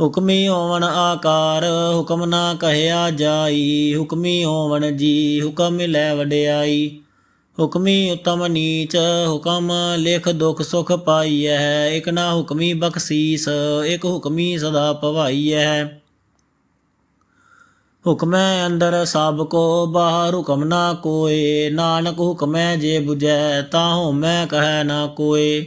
ਹੁਕਮੀ ਹੋਵਨ ਆਕਾਰ, ਹੁਕਮ ਨਾ ਕਹਿਆ ਜਾਈ। ਹੁਕਮੀ ਹੋਵਨ ਜੀ, ਹੁਕਮ ਲੈ ਵਡਿਆਈ। ਹੁਕਮੀ ਉਤਮ ਨੀਚ, ਹੁਕਮ ਲਿਖ ਦੁਖ ਸੁਖ ਪਾਈਐ। ਇਕ ਨਾ ਹੁਕਮੀ ਬਖਸ਼ੀਸ, ਇਕ ਹੁਕਮੀ ਸਦਾ ਭਵਾਈਐ। ਹੁਕਮੈ ਅੰਦਰ ਸਭ ਕੋ, ਬਾਹਰ ਹੁਕਮ ਨਾ ਕੋਏ। ਨਾਨਕ ਹੁਕਮੈ ਜੇ 부ਜੈ ਤਾਂ ਹੋਮੈ ਕਹੈ ਨਾ ਕੋਏ।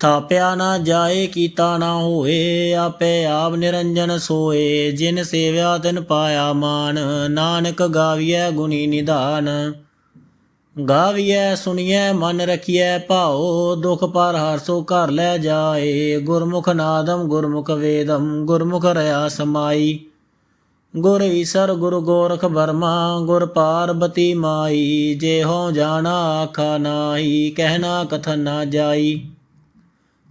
ਥਾਪਿਆ ਨਾ ਜਾਏ, ਕੀਤਾ ਨਾ ਹੋਏ, ਆਪੇ ਆਪ ਨਿਰੰਜਨ ਸੋਏ। ਜਿਨ ਸੇਵਿਆ ਤਿਨ ਪਾਇਆ ਮਾਨ, ਨਾਨਕ ਗਾਵੀਐ ਗੁਣੀ ਨਿਧਾਨ। ਗਾਵੀਐ, ਸੁਣੀਐ, ਮਨ ਰਖੀਐ ਭਾਉ, ਦੁਖ ਪਰ ਹਰਸੋ ਘਰ ਲੈ ਜਾਏ। ਗੁਰਮੁਖ ਨਾਦਮ ਗੁਰਮੁਖ ਵੇਦਮ ਗੁਰਮੁਖ ਰਿਆ ਸਮਾਈ। ਗੁਰ ਈਸਰ, ਗੁਰ ਗੋਰਖ ਬਰਮਾ ਗੁਰ ਪਾਰਬਤੀ ਮਾਈ। ਜੇ ਹੋ ਜਾਣਾ, ਆਖਾ ਨਾਹੀ ਕਹਿਣਾ ਕਥਨ ਨਾ ਜਾਈ।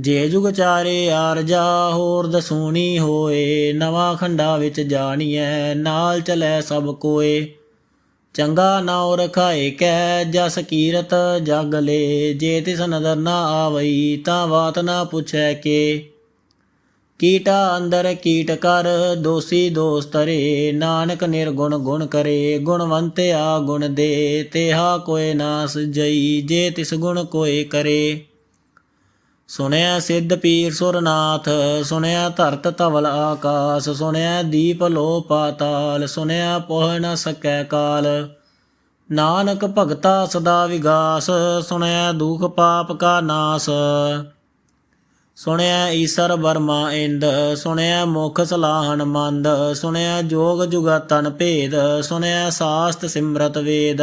ਜੇ ਜੁਗ ਚਾਰੇ ਆਰਜਾ ਹੋਰ ਦਸੂਣੀ ਹੋਏ, ਨਵਾਂ ਖੰਡਾ ਵਿੱਚ ਜਾਣੀਐ, ਨਾਲ ਚਲੈ ਸਭ ਕੋਏ। ਚੰਗਾ ਨਾਉ ਰਖਾਏ ਕੈ, ਜਸ ਕੀਰਤ ਜਗ ਲੇ। ਜੇ ਤਿਸ ਨਦਰ ਨਾ ਆਵਈ, ਤਾਂ ਬਾਤ ਨਾ ਪੁੱਛੈ ਕੇ। ਕੀਟਾ ਅੰਦਰ ਕੀਟ ਕਰ, ਦੋਸੀ ਦੋਸਤਰੇ ਨਾਨਕ ਨਿਰਗੁਣ ਗੁਣ ਕਰੇ ਗੁਣਵੰਤਿਆ ਗੁਣ ਦੇ। ਤੇਹਾ ਕੋਏ ਨਾਸ ਜਈ, ਜੇ ਤਿਸ ਗੁਣ ਕੋਏ ਕਰੇ। ਸੁਣਿਆ ਸਿੱਧ ਪੀਰ ਸੁਰਨਾਥ, ਸੁਣਿਆ ਧਰਤ ਧਵਲ ਆਕਾਸ, ਸੁਣਿਆ ਦੀਪ ਲੋ ਪਾਤਾਲ, ਸੁਣਿਆ ਪੋਹ ਨ ਸਕੈ ਕਾਲ। ਨਾਨਕ ਭਗਤਾ ਸਦਾ ਵਿਗਾਸ, ਸੁਣਿਆ ਦੁਖ ਪਾਪ ਕਾ ਨਾਸ। ਸੁਣਿਆ ਈਸਰ ਵਰਮਾ ਇੰਦ, ਸੁਣਿਆ ਮੁਖ ਸਲਾਹਣ ਮੰਦ, ਸੁਣਿਆ ਜੋਗ ਜੁਗਤਨ ਭੇਦ, ਸੁਣਿਆ ਸਾਸਤ ਸਿਮਰਤ ਵੇਦ।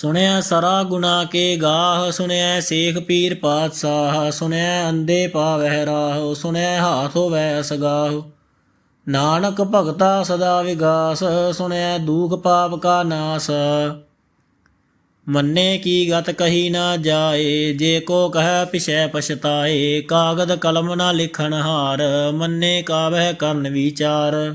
ਸੁਣਿਆ ਸਰਾ ਗੁਨਾ ਕੇ ਗਾਹ, ਸੁਣਿਆ ਸੇਖ ਪੀਰ ਪਾਤਸ਼ਾਹ, ਸੁਣਿਆ ਅੰਦੇ ਪਾਵਹਿ ਰਾਹ, ਸੁਣਿਆ ਹਾਥ ਹੋਵੈ ਅਸਗਾਹ। ਨਾਨਕ ਭਗਤਾ ਸਦਾ ਵਿਗਾਸ, ਸੁਣਿਆ ਦੂਖ ਪਾਪ ਕਾ ਨਾਸ। ਮੰਨੇ ਕੀ ਗਤ ਕਹੀ ਨਾ ਜਾਏ, ਜੇ ਕੋ ਕਹੈ ਪਿਛੈ ਪਛਤਾਏ, ਕਾਗਦ ਕਲਮ ਨਾ ਲਿਖਣ ਹਾਰ, ਮੰਨੇ ਕਾਵਹਿ ਕਰਨ ਵਿਚਾਰ।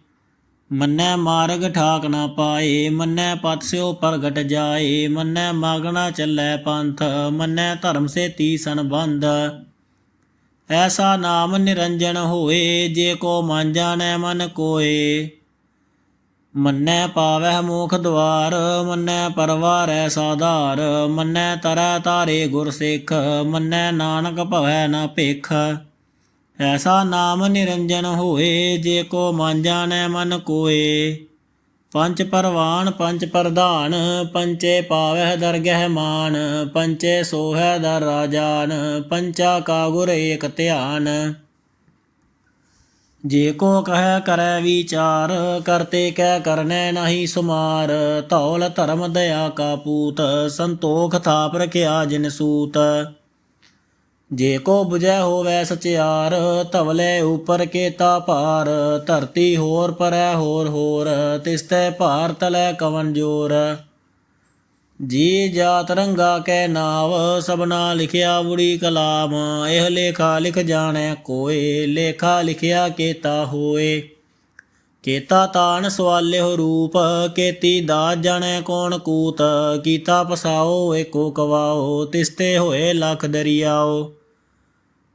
ਮੰਨੈ ਮਾਰਗ ਠਾਕ ਨਾ ਪਾਏ, ਮੰਨੈ ਪਤ ਸਿਓ ਪ੍ਰਗਟ ਜਾਏ, ਮੰਨੈ ਮਾਗਣਾ ਚੱਲੈ ਪੰਥ, ਮੰਨੈ ਧਰਮ ਸੇਤੀ ਸੰਬੰਧ। ਐਸਾ ਨਾਮ ਨਿਰੰਜਨ ਹੋਏ, ਜੇ ਕੋ ਮਨ ਜਾਣੈ ਮਨ ਕੋਏ। ਮੰਨੈ ਪਾਵਹਿ ਮੋਖ ਦਵਾਰ, ਮੰਨੈ ਪਰਵਾਰੈ ਸਾਧਾਰ, ਮੰਨੈ ਤਰੈ ਤਾਰੇ ਗੁਰ ਸਿੱਖ, ਮੰਨੈ ਨਾਨਕ ਭਵੈ ਨਾ ਭੇਖ। ਐਸਾ ਨਾਮ ਨਿਰੰਜਨ ਹੋਏ, ਜੇ ਕੋ ਮਨ ਜਾਣੈ ਮਨ ਕੋਏ। ਪੰਜ ਪਰਵਾਨ ਪੰਜ ਪ੍ਰਧਾਨ, ਪੰਚੇ ਪਾਵਹਿ ਦਰਗਹਿ ਮਾਨ, ਪੰਚੇ ਸੋਹੈ ਦਰ ਰਾਜਾਨ, ਪੰਚਾ ਕਾ ਗੁਰ ਏਕ ਧਿਆਨ। ਜੇ ਕੋ ਕਹੈ ਕਰੈ ਵਿਚਾਰ, ਕਰਤੇ ਕਹਿ ਕਰਨੈ ਨਹੀਂ ਸੁਮਾਰ, ਧੌਲ ਧਰਮ ਦਇਆ ਕਾ ਪੂਤ, ਸੰਤੋਖ ਥਾਪ ਰਖਿਆ ਜਿਨ ਸੂਤ। ਜੇ ਕੋ 부ਜੈ ਹੋਵੈ ਸਚਿਆਰ, ਧਵਲੇ ਉਪਰ ਕੇਤਾ ਭਾਰ, ਧਰਤੀ ਹੋਰ ਪਰੈ ਹੋਰ ਹੋਰ, ਤਿਸਤੈ ਭਾਰ ਤਲੈ ਕਵਨ ਜੋਰ। ਜੀ ਜਾਤ ਰੰਗਾ ਕੈ ਨਾਵ, ਸਭਨਾ ਲਿਖਿਆ ਬੁੜੀ ਕਲਾਮ, ਇਹ ਲੇਖਾ ਲਿਖ ਜਾਣੈ ਕੋਏ, ਲੇਖਾ ਲਿਖਿਆ ਕੇਤਾ ਹੋਏ। ਕੇਤਾ ਤਾਨ ਸਵਾਲਿਓ ਰੂਪ, ਕੇਤੀ ਦਾ ਜਾਣੈ ਕੌਣ ਕੂਤ, ਕੀਤਾ ਪਸਾਓ ਏਕੋ ਕਵਾਓ, ਤਿਸਤੇ ਹੋਏ ਲਖ ਦਰਿਆਓ।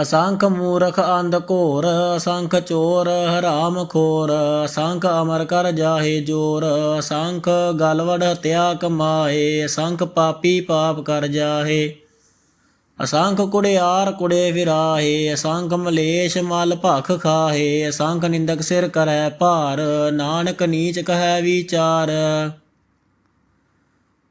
ਅਸੰਖ ਮੂਰਖ ਅੰਧ ਘੋਰ, ਅਸੰਖ ਚੋਰ ਹਰਾਮ ਖੋਰ, ਅਸੰਖ ਅਮਰ ਕਰ ਜਾਹੇ ਜੋਰ, ਅਸੰਖ ਗਲਵੜ ਹਤਿਆ ਕਮਾਏ ਅਸੰਖ ਪਾਪੀ ਪਾਪ ਕਰ ਜਾਹੇ। ਅਸੰਖ ਕੁੜਿਆਰ ਕੁੜੇ ਫਿਰਾਹੇ ਅਸੰਖ ਮਲੇਸ਼ ਮਲ ਭਖ ਖਾਹੇ, ਅਸੰਖ ਨਿੰਦਕ ਸਿਰ ਕਰੈ ਭਾਰ, ਨਾਨਕ ਨੀਚ ਕਹੈ ਵਿਚਾਰ।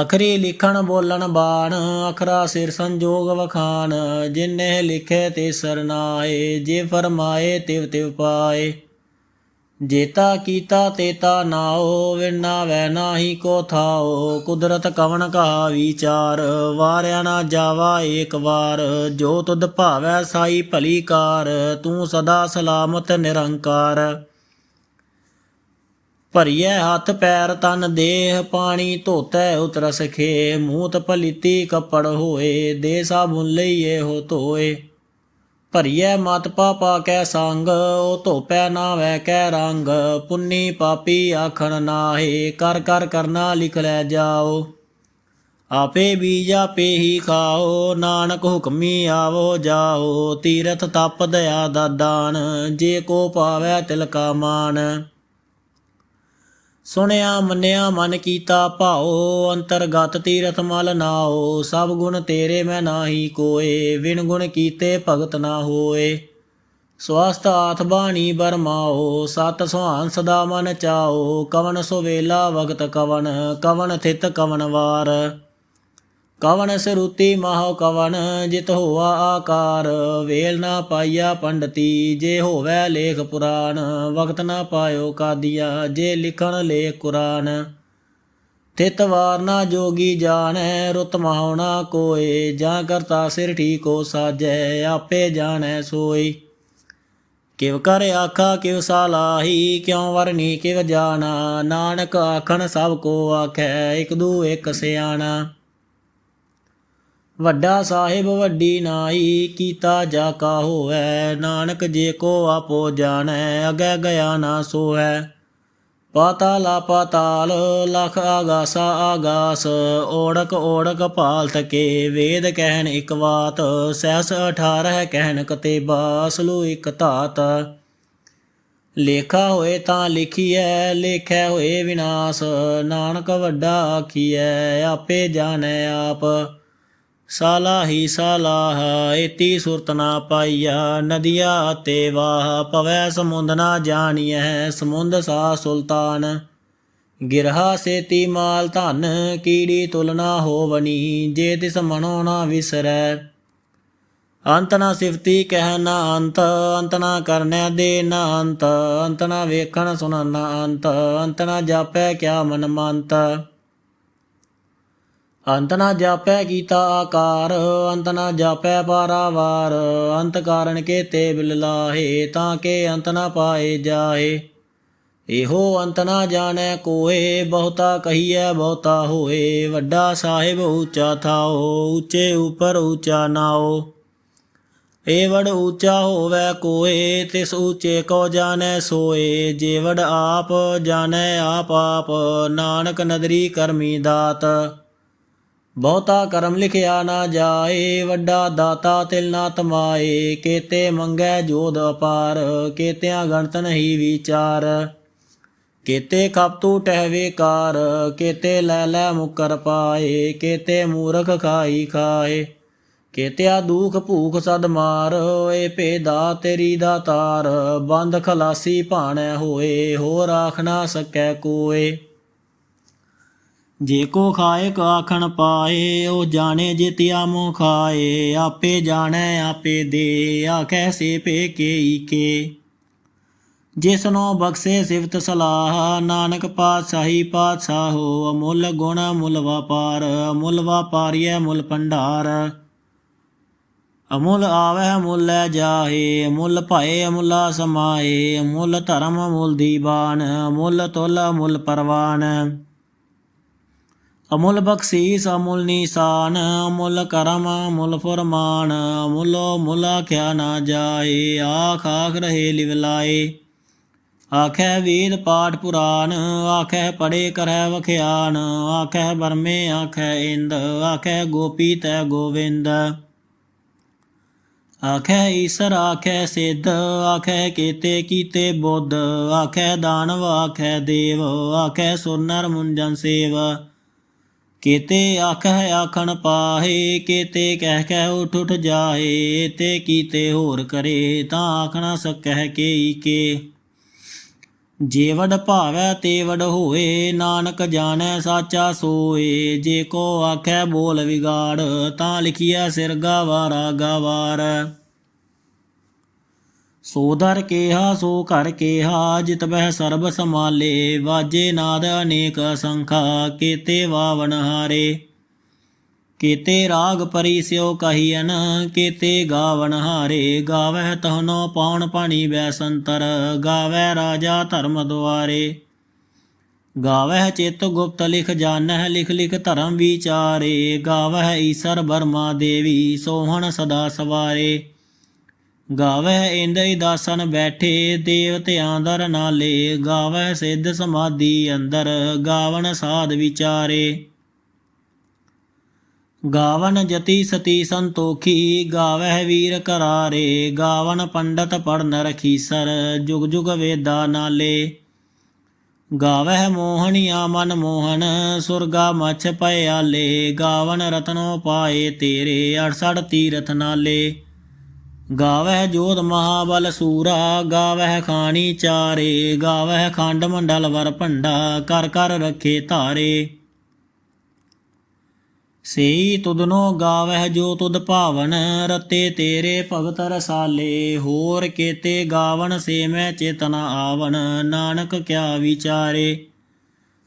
ਅਖਰੀ ਲਿਖਣ ਬੋਲਣ ਬਾਣ, ਅਖਰਾ ਸਿਰ ਸੰਜੋਗ ਵਖਾਨ ਜਿਨੇ ਲਿਖੇ ਤੇ ਸਰਨਾਏ, ਜੇ ਫਰਮਾਏ ਤਿਵ ਤਿਵ ਪਾਏ। ਜੇਤਾ ਕੀਤਾ ਤੇਤਾ ਨਾਓ ਵਿਨਾ ਵੈ ਨਾਹੀ ਕੋ ਥਾਓ ਕੁਦਰਤ ਕਵਣ ਕਾ ਵਿਚਾਰ, ਵਾਰਿਆ ਨਾ ਜਾਵਾ ਏਕ ਵਾਰ, ਜੋ ਤੁਧ ਭਾਵੈ ਸਾਈ ਭਲੀ ਕਾਰ, ਤੂੰ ਸਦਾ ਸਲਾਮਤ ਨਿਰੰਕਾਰ। ਭਰੀਐ ਹੱਥ ਪੈਰ ਤਨ ਦੇਹ, ਪਾਣੀ ਧੋਤੈ ਉਤਰ ਸਖੇ ਮੂਤ ਪਲੀਤੀ ਕੱਪੜ ਹੋਏ ਦੇ ਸਾਬੁਨ ਲਈਏ ਹੋ ਧੋਏ। ਭਰੀਐ ਮਤ ਪਾਪਾ ਕੈ ਸੰਗ, ਉਹ ਧੋਪੈ ਨਾਵੈ ਕੈ ਰੰਗ, ਪੁੰਨੀ ਪਾਪੀ ਆਖਣ ਨਾਹੇ, ਕਰ ਕਰ ਕਰਨਾ ਲਿਖ ਲੈ ਜਾਓ। ਆਪੇ ਬੀਜ ਆਪੇ ਹੀ ਖਾਓ, ਨਾਨਕ ਹੁਕਮੀ ਆਵੋ ਜਾਓ, ਤੀਰਥ ਤਪ ਦਇਆ ਦਾ ਦਾਨ, ਜੇ ਕੋ ਪਾਵੈ ਤਿਲਕਾ ਮਾਨ ਸੁਣਿਆ, ਮੰਨਿਆ, ਮਨ ਕੀਤਾ ਭਾਓ ਅੰਤਰਗਤ ਤੀਰਥ ਮਲ ਨਾਓ ਸਭ ਗੁਣ ਤੇਰੇ ਮੈਂ ਨਾਹੀ ਕੋਏ ਵਿਣ ਗੁਣ ਕੀਤੇ ਭਗਤ ਨਾ ਹੋਏ। ਸਵਸਤ ਆਥ ਬਾਣੀ ਬਰਮਾਓ ਸਤ ਸੁਹਾਨ ਸਦਾ ਮਨ ਚਾਓ ਕਵਨ ਸੁਵੇਲਾ ਵਗਤ ਕਵਨ ਕਵਨ ਥਿਤ ਕਵਨ ਵਾਰ। ਕਵਣ ਸਰੂਤੀ ਮਾਹ ਕਵਣ, ਜਿਤ ਹੋਆ ਆਕਾਰ। ਵੇਲ ਨਾ ਪਾਈਆ ਪੰਡਤੀ, ਜੇ ਹੋਵੇ ਲੇਖ ਪੁਰਾਣ, ਵਕਤ ਨਾ ਪਾਇਓ ਕਾਦੀਆ, ਜੇ ਲਿਖਣ ਲੇਖ ਕੁਰਾਨ। ਤਿਤ ਵਾਰ ਨਾ ਜੋਗੀ ਜਾਣੈ, ਰੁਤ ਮਹਾਉਣਾ ਕੋਏ। ਜਾਂ ਕਰਤਾ ਸਿਰ ਠੀਕੋ ਸਾਜੈ, ਆਪੇ ਜਾਣੈ ਸੋਈ ਕਿਵ ਕਰ ਆਖਾ, ਕਿਵ ਸਾਲਾਹੀ ਕਿਉ ਵਰਨੀ ਕਿਵ ਜਾਣਾ। ਨਾਨਕ ਆਖਣ ਸਭ ਕੋ ਆਖੈ, ਇਕ ਦੂ ਇਕ ਸਿਆਣਾ। ਵੱਡਾ ਸਾਹਿਬ ਵੱਡੀ ਨਾਈ ਕੀਤਾ ਜਾ ਕਾ ਹੋਵੇ, ਨਾਨਕ ਜੇ ਕੋ ਆਪੋ ਜਾਣੈ, ਅਗੈ ਗਿਆ ਨਾ ਸੋਵੈ ਪਾਤਾਲਾ ਪਾਤਾਲ, ਲਖ ਆਗਾਸਾ ਆਗਾਸ, ਓੜਕ ਓੜਕ ਭਾਲਤ ਕੇ ਵੇਦ ਕਹਿਣ ਇਕ ਬਾਤ ਸਹਿਸ 18 ਕਹਿਣ ਕਤੇਬਾ ਸਲੂ ਇਕ ਧਾਤ। ਲੇਖਾ ਹੋਏ ਤਾਂ ਲਿਖੀਐ, ਲੇਖੈ ਹੋਏ ਵਿਨਾਸ਼, ਨਾਨਕ ਵੱਡਾ ਆਖੀਐ, ਆਪੇ ਜਾਣੈ ਆਪ। ਸਾਲਾਹੀ ਸਾਲਾਹ, ਏਤੀ ਸੁਰਤ ਨਾ ਪਾਈਆ ਨਦੀਆ ਤੇ ਵਾਹ, ਪਵੈ ਸਮੁੰਦ ਨਾ ਜਾਣੀਐ, ਸਮੁੰਦ ਸਾ ਸੁਲਤਾਨ। ਗਿਰਹਾ ਸੇਤੀ ਮਾਲ ਧਨ, ਕੀੜੀ ਤੁਲਨਾ ਹੋਵਨੀ ਜੇ ਤਿਸ ਮਨੋ ਨਾ ਵਿਸਰੈ। ਅੰਤ ਨਾ ਸਿਫਤੀ ਕਹਿ ਨਾ ਅੰਤ ਅੰਤ ਨਾ ਕਰਨੈ ਦੇ ਨਾ ਅੰਤ ਅੰਤ ਨਾ ਵੇਖਣ ਸੁਣਨ ਨਾ ਅੰਤ ਅੰਤ ਨਾ ਜਾਪੈ ਕਿਆ ਮਨ ਮੰਤ। ਅੰਤ ਨਾ ਜਾਪੈ ਕੀਤਾ ਆਕਾਰ, ਅੰਤ ਨਾ ਜਾਪੈ ਪਾਰਾਵਾਰ ਅੰਤ ਕਾਰਨ ਕੇਤੇ ਬਿਲ ਲਾਹੇ, ਤਾਂ ਕੇ ਅੰਤ ਨਾ ਪਾਏ ਜਾਏ ਇਹੋ ਅੰਤ ਨਾ ਜਾਣੈ ਕੋਏ ਬਹੁਤਾ ਕਹੀਐ ਬਹੁਤਾ ਹੋਏ। ਵੱਡਾ ਸਾਹਿਬ ਉੱਚਾ ਥਾਓ, ਉੱਚੇ ਉਪਰ ਉੱਚਾ ਨਾਓ। ਏਵੜ ਉੱਚਾ ਹੋਵੇ ਕੋਏ ਤਿਸ ਉੱਚੇ ਕੋ ਜਾਣੈ ਸੋਏ। ਜੇਵੜ ਆਪ ਜਾਣੈ ਆਪ ਆਪ, ਨਾਨਕ ਨਦਰੀ ਕਰਮੀ ਦਾਤ। ਬਹੁਤਾ ਕਰਮ ਲਿਖਿਆ ਨਾ ਜਾਏ, ਵੱਡਾ ਦਾਤਾ ਤਿਲ ਨਾ ਤਮਾਏ। ਕੇਤੇ ਮੰਗੈ ਜੋਦ ਅਪਾਰ, ਕੇਤਿਆਂ ਗਣਤ ਨਹੀਂ ਵਿਚਾਰ। ਕੇਤੇ ਕਪਤੂ ਟਹਿਵੇ ਕਾਰ ਕੇਤੇ ਲੈ ਲੈ ਮੁਕਰ ਪਾਏ, ਕੇਤੇ ਮੂਰਖ ਖਾਈ ਖਾਏ। ਕੇਤਿਆ ਦੁਖ ਭੂਖ ਸਦ ਮਾਰ ਏ ਭੇਦਾ ਤੇਰੀ ਦਾ ਤਾਰ। ਬੰਦ ਖਲਾਸੀ ਭਾਣੈ ਹੋਏ, ਹੋਰ ਆਖ ਨਾ ਸਕੈ ਕੋਏ। ਜੇ ਕੋ ਖਾਏ ਆਖਣ ਪਾਏ, ਉਹ ਜਾਣੇ ਜਿਤਿਆ ਮੋ ਖਾਏ। ਆਪੇ ਜਾਣੈ, ਆਪੇ ਦੇ, ਆਖੈ ਸੇ ਪੇ ਕੇ ਕੇ। ਜਿਸਨੋ ਬਖਸ਼ੇ ਸਿਫਤ ਸਲਾਹ, ਨਾਨਕ ਪਾਤਸ਼ਾਹੀ ਪਾਤਸ਼ਾਹੋ ਅਮੁੱਲ ਗੁਣ ਮੁੱਲ ਵਪਾਰ ਮੁੱਲ ਵਪਾਰੀਐ ਮੁੱਲ ਭੰਡਾਰ। ਅਮੁੱਲ ਆਵੈ ਮੁੱਲ ਲੈ ਜਾਏ ਮੁੱਲ ਭਾਏ, ਅਮੁੱਲਾ ਸਮਾਏ ਮੁੱਲ ਧਰਮ ਮੁੱਲ ਦੀਵਾਨ ਮੁੱਲ ਤੁਲ ਮੁੱਲ ਪਰਵਾਨ। ਅਮੁੱਲ ਬਖਸ਼ੀਸ, ਅਮੁੱਲ ਨਿਸ਼ਾਨ, ਅਮੁੱਲ ਕਰਮ, ਅਮੁੱਲ ਫਰਮਾਨ, ਅਮੁੱਲੋ ਮੁੱਲ ਆਖਿਆ ਨਾ ਜਾਏ, ਆਖ ਆਖ ਰਹੇ ਲਿਵਲਾਏ ਆਖੈ ਵੇਦ ਪਾਠ ਪੁਰਾਨ, ਆਖੈ ਪੜੇ ਕਰੈ ਵਖਿਆਨ, ਆਖੈ ਬਰਮੇ ਆਖੈ ਇੰਦ, ਆਖੈ ਗੋਪੀ ਤੈ ਗੋਵਿੰਦ। ਆਖੈ ਈਸਰ, ਆਖੈ ਸਿੱਧ, ਆਖੈ ਕੀਤੇ ਕੀਤੇ ਬੁੱਧ, ਆਖੈ ਦਾਨਵ, ਆਖੈ ਦੇਵ, ਆਖੈ ਸੁਰਨਰ ਮੁੰਜਨ ਸੇਵ। ਕੀਤੇ ਆਖੈ ਆਖਣ ਪਾਹੇ, ਕੀਤੇ ਕਹਿ ਕਹਿ ਉਠ ਉਠ ਜਾਏ, ਤੇ ਕੀਤੇ ਹੋਰ ਕਰੇ ਤਾਂ ਆਖਣਾ ਨਾ ਸਕੈ ਕੇਈ ਕੇ। ਜੇਵੜ ਭਾਵੈ ਤੇਵੜ ਹੋਏ, ਨਾਨਕ ਜਾਣੈ ਸਾਚਾ ਸੋਏ, ਜੇ ਕੋ ਆਖੈ ਬੋਲ ਵਿਗਾੜ, ਤਾਂ ਲਿਖੀਐ ਸਿਰ ਗਾਵਾਰਾ ਗਾਵਾਰ। ਸੋ ਕੇਹਾ, ਸੋ ਘਰ ਕੇਹਾ, ਜਿਤ ਬਹਿ ਸਰਬ ਸਮਾਲੇ ਵਾਜੇ ਨਾਦ ਅਨੇਕ ਅਸੰਖਾ ਕੀਤੇ ਵਾਵਨ ਹਾਰੇ। ਕੀਤੇ ਰਾਗ ਪਰੀ ਸਿਓ ਕਹੀਨ ਕੀਤੇ ਗਾਵਨ ਹਾਰੇ। ਗਾਵਹਿ ਤਹਨੋ ਪਾਉਣ ਪਾਣੀ ਬੈਸੰਤਰ ਗਾਵੈ ਰਾਜਾ ਧਰਮ ਦੁਆਰੇ। ਗਾਵਹਿ ਚਿਤ ਗੁਪਤ ਲਿਖ ਜਾਣਹਿ ਲਿਖ ਲਿਖ ਧਰਮ ਵਿਚਾਰੇ। ਗਾਵਹਿ ਈਸਰ ਬਰਮਾ ਦੇਵੀ, ਸੋਹਣ ਸਦਾ ਸਵਾਰੇ। ਗਾਵਹਿ ਇੰਦਰੀ ਦਾਸਨ ਬੈਠੇ ਦੇਵਤਿਆਂ ਦਰ ਨਾਲੇ। ਗਾਵਹਿ ਸਿੱਧ ਸਮਾਧੀ ਅੰਦਰ, ਗਾਵਣ ਸਾਧ ਵਿਚਾਰੇ। ਗਾਵਨ ਜਤੀ ਸਤੀ ਸੰਤੋਖੀ, ਗਾਵਹਿ ਵੀਰ ਕਰਾਰੇ। ਗਾਵਨ ਪੰਡਤ ਪੜਨ ਰਖੀਸਰ, ਜੁਗ ਜੁਗ ਵੇਦਾ ਨਾਲੇ। ਗਾਵਹਿ ਮੋਹਣੀਆ ਮਨ ਮੋਹਨ ਸੁਰਗਾ ਮਛ ਪਿਆਲੇ ਗਾਵਨ ਰਤਨੋ ਪਾਏ ਤੇਰੇ 68 ਤੀਰਥ ਨਾਲੇ। ਗਾਵਹਿ ਜੋਧ ਮਹਾਬਲ ਸੂਰਾ, ਗਾਵਹਿ ਖਾਣੀ ਚਾਰੇ, ਗਾਵਹਿ ਖੰਡ ਮੰਡਲ ਵਰ ਭੰਡਾ, ਕਰ ਕਰ ਰਖੇ ਧਾਰੇ। ਸੇਈ ਤੁਧਨੋ ਗਾਵਹਿ ਜੋ ਤੁਧ ਭਾਵਨ, ਰਤੇ ਤੇਰੇ ਭਗਤ ਰਸਾਲੇ, ਹੋਰ ਕੇਤੇ ਗਾਵਨ ਸੇ ਮੈਂ ਚੇਤਨਾ ਆਵਨ, ਨਾਨਕ ਕਿਆ ਵਿਚਾਰੇ।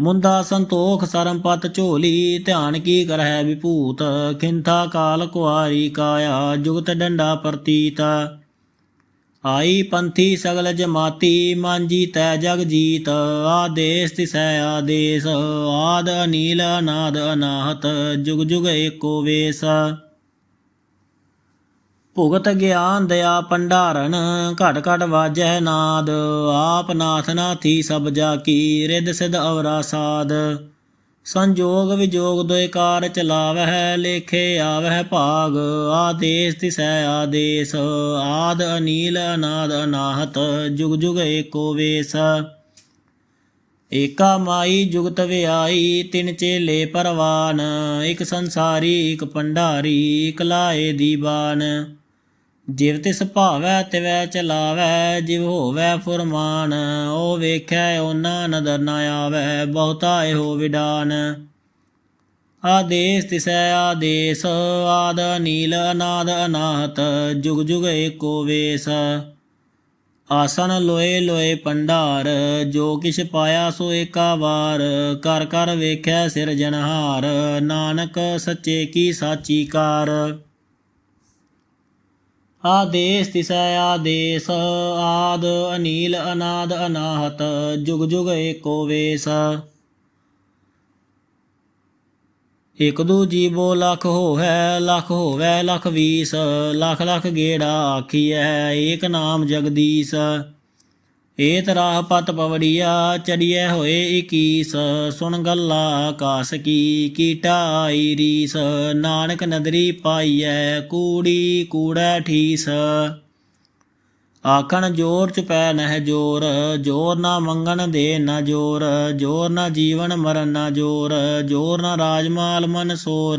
ਮੁੰਦਾ ਸੰਤੋਖ ਸਰਮਪਤ ਝੋਲੀ, ਧਿਆਨ ਕੀ ਕਰਹਿ ਵਿਭੂਤ, ਖਿੰਥਾ ਕਾਲ ਕੁਆਰੀ ਕਾਇਆ, ਜੁਗਤ ਡੰਡਾ ਪ੍ਰਤੀਤ। ਆਈ ਪੰਥੀ ਸਗਲ ਜਮਾਤੀ ਮਾਂਜੀ ਤੈ ਜਗ ਜੀਤ। ਆਦੇਸ ਤਿਸੈ ਆਦੇਸ, ਆਦ ਅਨੀਲ, ਅਨਾਦ ਅਨਾਹਤ, ਜੁਗ ਜੁਗ ਏਕੋ ਵੇਸ। ਭੁਗਤ ਗਿਆਨ ਦਇਆ ਭੰਡਾਰਨ, ਘਟ ਘਟ ਵਾਜੈ ਨਾਦ, ਆਪ ਨਾਥ ਨਾਥੀ ਸਭ ਜਾ ਕੀ ਰਿਦ ਸਿਧ ਅਵਰਾ ਸਾਧ ਸੰਜੋਗ ਵਿਜੋਗ ਦੋਇ ਕਾਰ ਚਲਾਵਹਿ, ਲੇਖੇ ਆਵਹਿ ਭਾਗ, ਆਦੇਸ ਤਿਸੈ ਆਦੇਸ, ਆਦ ਅਨੀਲ ਅਨਾਦ ਅਨਾਹਤ, ਜੁਗ ਜੁਗ ਏਕੋ ਵੇਸ। ਏਕਾ ਮਾਈ ਜੁਗਤ ਵਿਆਈ, ਤਿਨ ਚੇਲੇ ਪਰਵਾਨ, ਇਕ ਸੰਸਾਰੀ, ਇਕ ਪੰਡਾਰੀ ਇਕ ਲਾਏ ਦੀਵਾਨ। ਜਿਵ ਤਿਸ ਭਾਵੈ ਤਿਵੈ ਚਲਾਵੈ, ਜਿਵ ਹੋਵੈ ਫੁਰਮਾਨ ਓ ਵੇਖੈ ਓਨਾ ਨਦਰ ਨਾ ਆਵੈ, ਬਹੁਤਾ ਇਹੋ ਵਿਡਾਨ। ਆਦੇਸ ਤਿਸੈ ਆਦੇਸ, ਆਦ ਨੀਲ ਅਨਾਦ ਅਨਾਹਤ, ਜੁਗ ਜੁਗ ਏਕੋ ਵੇਸ। ਆਸਨ ਲੋਏ ਲੋਏ ਪੰਡਾਰ, ਜੋ ਕਿਛ ਪਾਇਆ ਸੋ ਏਕਾ ਵਾਰ, ਕਰ ਕਰ ਵੇਖੈ ਸਿਰਜਣਹਾਰ ਨਾਨਕ ਸੱਚੇ ਕੀ ਸਾਚੀ ਕਾਰ। ਆਦੇਸ ਤਿਸੈ ਆਦੇਸ, ਆਦ ਅਨੀਲ, ਅਨਾਦ ਅਨਾਹਤ, ਜੁਗ ਜੁਗ ਏਕੋ ਵੇਸ। ਇਕ ਦੂ ਜੀਵੋ ਲਖ ਹੋਵੈ ਲਖ ਹੋਵੈ, ਲਖ ਵੀਸ, ਲਖ ਲਖ ਗੇੜਾ ਆਖੀਐ, ਏਕ ਨਾਮ ਜਗਦੀਸ਼। ਏਤ ਰਾਹ ਪਤ ਪਵੜੀਆ ਚੜੀਐ ਹੋਏ 21 ਸੁਣ ਗੱਲਾ ਆਕਾਸ ਕੀ ਕੀਟਾ ਆਈ ਰੀਸ, ਨਾਨਕ ਨਦਰੀ ਪਾਈਐ, ਕੂੜੀ ਕੂੜੈ ਠੀਸ। ਆਖਣ ਜੋਰ ਚ ਪੈ ਨਹਿ ਜੋਰ ਜੋਰ ਨਾ ਮੰਗਣ ਦੇ ਨਾ ਜੋਰ ਜੋਰ ਨਾ ਜੀਵਨ ਮਰਨ ਨਾ ਜੋਰ ਜੋਰ ਨਾ ਰਾਜਮਾਲ ਮਨ ਸੋਰ।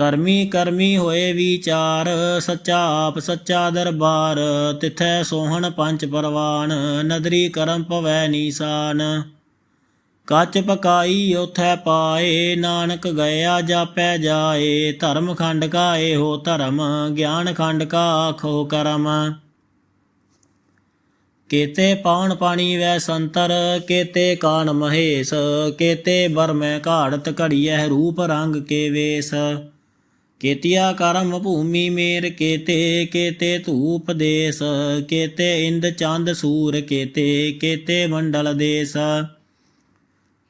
ਕਰਮੀ ਕਰਮੀ ਹੋਏ ਵਿਚਾਰ, ਸੱਚਾ ਆਪ ਸੱਚਾ ਦਰਬਾਰ, ਤਿਥੈ ਸੋਹਣ ਪੰਜ ਪਰਵਾਨ, ਨਦਰੀ ਕਰਮ ਭਵੈ ਨੀਸਾਨ। ਕੱਚ ਪਕਾਈ ਉਥੈ ਪਾਏ, ਨਾਨਕ ਗਿਆ ਜਾਪੈ ਜਾਏ, ਧਰਮ ਖੰਡ ਕਾ ਇਹੋ ਧਰਮ, ਗਿਆਨ ਖੰਡ ਕਾ ਆਖੋ ਕਰਮ। ਕੇਤੇ ਪਾਉਣ ਪਾਣੀ ਵੈ ਸੰਤਰ, ਕੇਤੇ ਕਾਨ ਮਹੇਸ਼, ਕੇਤੇ ਬਰਮੈ ਘਾੜਤ ਘੜੀਐ ਰੂਪ ਰੰਗ ਕੇ ਵੇਸ। ਕੇਤਿਆ ਕਰਮ ਭੂਮੀ ਮੇਰ ਕੇਤੇ ਕੇਤੇ ਧੂਪ ਦੇਸ, ਕੇਤੇ ਇੰਦ ਚੰਦ ਸੂਰ ਕੇਤੇ ਕੇਤੇ ਮੰਡਲ ਦੇਸ।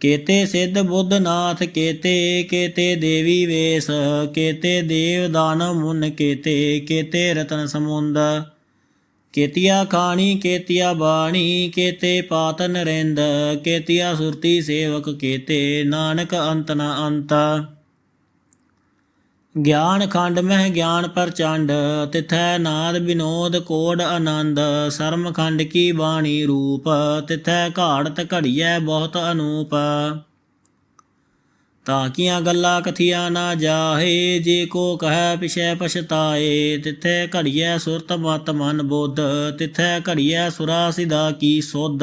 ਕੇਤੇ ਸਿੱਧ ਬੁੱਧ ਨਾਥ ਕੇਤੇ ਕੇਤੇ ਦੇਵੀ ਵੇਸ, ਕੇਤੇ ਦੇਵ ਦਾਨਵ ਮੁਨ ਕੇਤੇ ਕੇਤੇ ਰਤਨ ਸਮੁੰਦ। ਕੇਤਿਆ ਖਾਣੀ, ਕੇਤਿਆ ਬਾਣੀ, ਕੇਤੇ ਪਾਤ ਨਰਿੰਦ, ਕੇਤਿਆ ਸੁਰਤੀ ਸੇਵਕ ਕੇਤੇ, ਨਾਨਕ ਅੰਤ ਨਾ ਅੰਤ। ਗਿਆਨ ਖੰਡ ਮਹਿ ਗਿਆਨ ਪ੍ਰਚੰਡ, ਤਿਥੈ ਨਾਦ ਬਿਨੋਦ ਕੋੜ ਆਨੰਦ, ਸਰਮ ਖੰਡ ਕੀ ਬਾਣੀ ਰੂਪ, ਤਿਥੈ ਘਾੜਤ ਘੜੀਐ ਬਹੁਤ ਅਨੂਪ। ਤਾਕੀਆਂ ਗੱਲਾਂ ਕਥੀਆਂ ਨਾ ਜਾਹੇ, ਜੇ ਕੋ ਕਹੈ ਪਿਛੈ ਪਛਤਾਏ, ਤਿਥੈ ਘੜੀਐ ਸੁਰਤ ਮਤ ਮਨ ਬੁੱਧ, ਤਿਥੈ ਘੜੀਐ ਸੁਰਾ ਸਿਦਾ ਕੀ ਸੋਧ।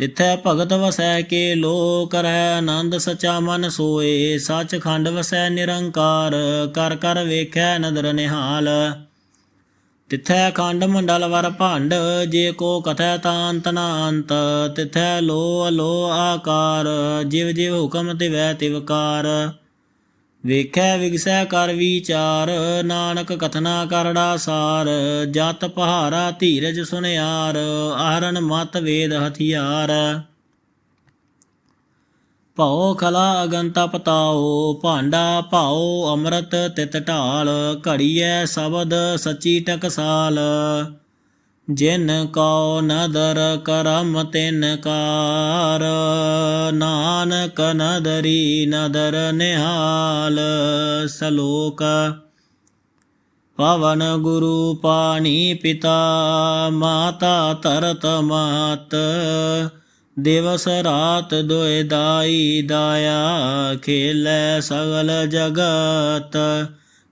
ਤਿਥੈ ਭਗਤ ਵਸੈ ਕੇ ਲੋ ਕਰੈ ਆਨੰਦ ਸਚਾ ਮਨ ਸੋਏ, ਸੱਚਖੰਡ ਵਸੈ ਨਿਰੰਕਾਰ, ਕਰ ਕਰ ਵੇਖੈ ਨਦਰ ਨਿਹਾਲ। ਤਿਥੈ ਖੰਡ ਮੰਡਲ ਵਰ ਭੰਡ, ਜੇ ਕੋ ਕਥੈ ਤਾਂਤ ਨਾ ਅੰਤ ਤਿਥੈ ਲੋ ਅਲੋ ਆਕਾਰ, ਜਿਵ ਜਿਵ ਹੁਕਮ ਤਿਵੈ ਤਿਵਕਾਰ ਵੇਖੈ ਵਿਗਸੈ ਕਰ ਵਿਚਾਰ, ਨਾਨਕ ਕਥਨਾ ਕਰੜਾ ਸਾਰ ਜਤ ਪਹਾਰਾ ਧੀਰਜ ਸੁਨਿਆਰ ਆਹਰਨ ਮਤ ਵੇਦ ਹਥਿਆਰ। ਭਉ ਖਲਾ ਅਗੰਤ ਪਤਾਓ ਭਾਂਡਾ ਭਾਉ ਅੰਮ੍ਰਿਤ ਤਿਤ ਢਾਲ, ਘੜੀਐ ਸ਼ਬਦ ਸਚੀ ਟਕਸਾਲ। ਜਿਨ ਕਉ ਨਦਰ ਕਰਮ ਤਿਨ ਕਾਰ, ਨਾਨਕ ਨਦਰੀ ਨਦਰ ਨਿਹਾਲ, ਸਲੋਕ ਪਵਨ ਗੁਰੂ ਪਾਣੀ ਪਿਤਾ, ਮਾਤਾ ਤਰਤ ਮਾਤ, ਦਿਵਸ ਰਾਤ ਦੁਇ ਦਾਈ ਦਾਇਆ, ਖੇਲੇ ਸਗਲ ਜਗਤ।